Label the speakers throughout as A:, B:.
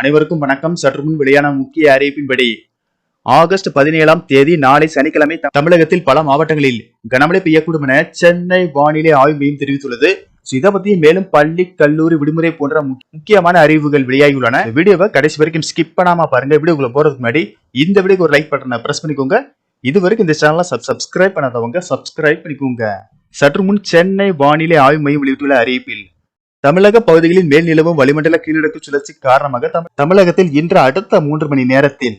A: அனைவருக்கும் வணக்கம் சற்று முன் வெளியான முக்கிய அறிவிப்பின்படி ஆகஸ்ட் பதினேழாம் தேதி நாளை சனிக்கிழமை தமிழகத்தில் பல மாவட்டங்களில் கனமழை பெய்யக்கூடும் என சென்னை வானிலை ஆய்வு மையம் தெரிவித்துள்ளது இதை பத்தி மேலும் பள்ளி கல்லூரி விடுமுறை போன்ற முக்கியமான அறிவுகள் வெளியாகியுள்ளன வீடியோவை கடைசி வரைக்கும் ஸ்கிப் பண்ணாம பாருங்க வீடியோ உங்களை போறதுக்கு முன்னாடி இந்த வீடியோக்கு ஒரு லைக் பட்டனை பிரஸ் பண்ணிக்கோங்க இது வரைக்கும் இந்த சேனலை சப்ஸ்கிரைப் பண்ணாதவங்க சப்ஸ்கிரைப் பண்ணிக்கோங்க சற்று முன் சென்னை வானிலை ஆய்வு மையம் வெளியிட்டுள்ள அறிவிப்பில் தமிழக பகுதிகளில் மேல் நிலவும் வளிமண்டல கீழடுக்கு சுழற்சி காரணமாக தமிழகத்தில் இன்று அடுத்த மூன்று மணி நேரத்தில்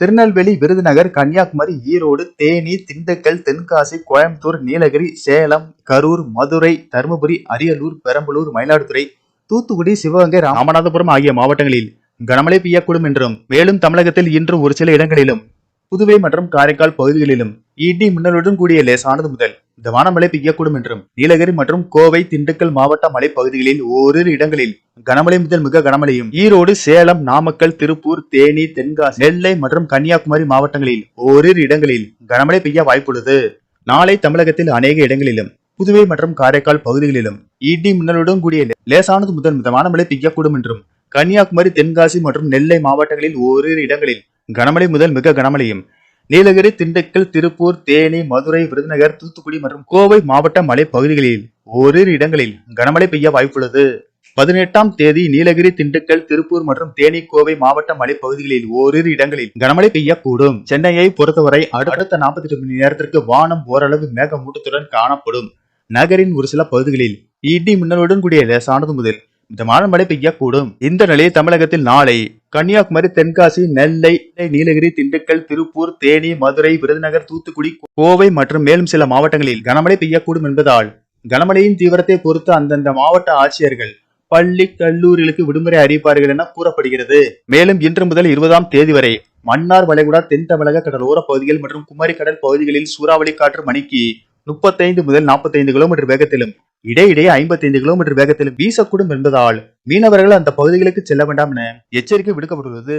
A: திருநெல்வேலி விருதுநகர் கன்னியாகுமரி ஈரோடு தேனி திண்டுக்கல் தென்காசி கோயம்புத்தூர் நீலகிரி சேலம் கரூர் மதுரை தருமபுரி அரியலூர் பெரம்பலூர் மயிலாடுதுறை தூத்துக்குடி சிவகங்கை ராமநாதபுரம் ஆகிய மாவட்டங்களில் கனமழை பெய்யக்கூடும் என்றும் மேலும் தமிழகத்தில் இன்றும் ஒரு சில இடங்களிலும் புதுவை மற்றும் காரைக்கால் பகுதிகளிலும் இடி e மின்னலுடன் கூடிய லேசானது முதல் மிதமான மழை பெய்யக்கூடும் என்றும் நீலகிரி மற்றும் கோவை திண்டுக்கல் மாவட்ட மலைப்பகுதிகளில் ஓரிரு இடங்களில் கனமழை முதல் மிக கனமழையும் ஈரோடு சேலம் நாமக்கல் திருப்பூர் தேனி தென்காசி நெல்லை மற்றும் கன்னியாகுமரி மாவட்டங்களில் ஓரிரு இடங்களில் கனமழை பெய்ய வாய்ப்புள்ளது நாளை தமிழகத்தில் அநேக இடங்களிலும் புதுவை மற்றும் காரைக்கால் பகுதிகளிலும் இடி e மின்னலுடன் கூடிய லேசானது முதல் மிதமான மழை பெய்யக்கூடும் என்றும் கன்னியாகுமரி தென்காசி மற்றும் நெல்லை மாவட்டங்களில் ஓரிரு இடங்களில் கனமழை முதல் மிக கனமழையும் நீலகிரி திண்டுக்கல் திருப்பூர் தேனி மதுரை விருதுநகர் தூத்துக்குடி மற்றும் கோவை மாவட்ட மலை பகுதிகளில் ஓரிரு இடங்களில் கனமழை பெய்ய வாய்ப்புள்ளது பதினெட்டாம் தேதி நீலகிரி திண்டுக்கல் திருப்பூர் மற்றும் தேனி கோவை மாவட்ட மலை பகுதிகளில் ஓரிரு இடங்களில் கனமழை பெய்யக்கூடும் சென்னையை பொறுத்தவரை அடுத்த நாற்பத்தி எட்டு மணி நேரத்திற்கு வானம் ஓரளவு மேகமூட்டத்துடன் காணப்படும் நகரின் ஒரு சில பகுதிகளில் இடி மின்னலுடன் கூடிய லேசானது முதல் இந்த மிதமான மழை பெய்யக்கூடும் இந்த நிலையை தமிழகத்தில் நாளை கன்னியாகுமரி தென்காசி நெல்லை நீலகிரி திண்டுக்கல் திருப்பூர் தேனி மதுரை விருதுநகர் தூத்துக்குடி கோவை மற்றும் மேலும் சில மாவட்டங்களில் கனமழை பெய்யக்கூடும் என்பதால் கனமழையின் தீவிரத்தை பொறுத்து அந்தந்த மாவட்ட ஆட்சியர்கள் பள்ளி கல்லூரிகளுக்கு விடுமுறை அறிவிப்பார்கள் என கூறப்படுகிறது மேலும் இன்று முதல் இருபதாம் தேதி வரை மன்னார் வளைகுடா தென் தமிழக கடலோர பகுதிகள் மற்றும் குமரி கடல் பகுதிகளில் சூறாவளி காற்று மணிக்கு முப்பத்தைந்து முதல் நாற்பத்தைந்து கிலோமீட்டர் வேகத்திலும் இடையிடையே ஐம்பத்தைந்து கிலோமீட்டர் வேகத்திலும் வீசக்கூடும் என்பதால் மீனவர்கள் அந்த பகுதிகளுக்கு செல்ல வேண்டாம் என எச்சரிக்கை விடுக்கப்பட்டுள்ளது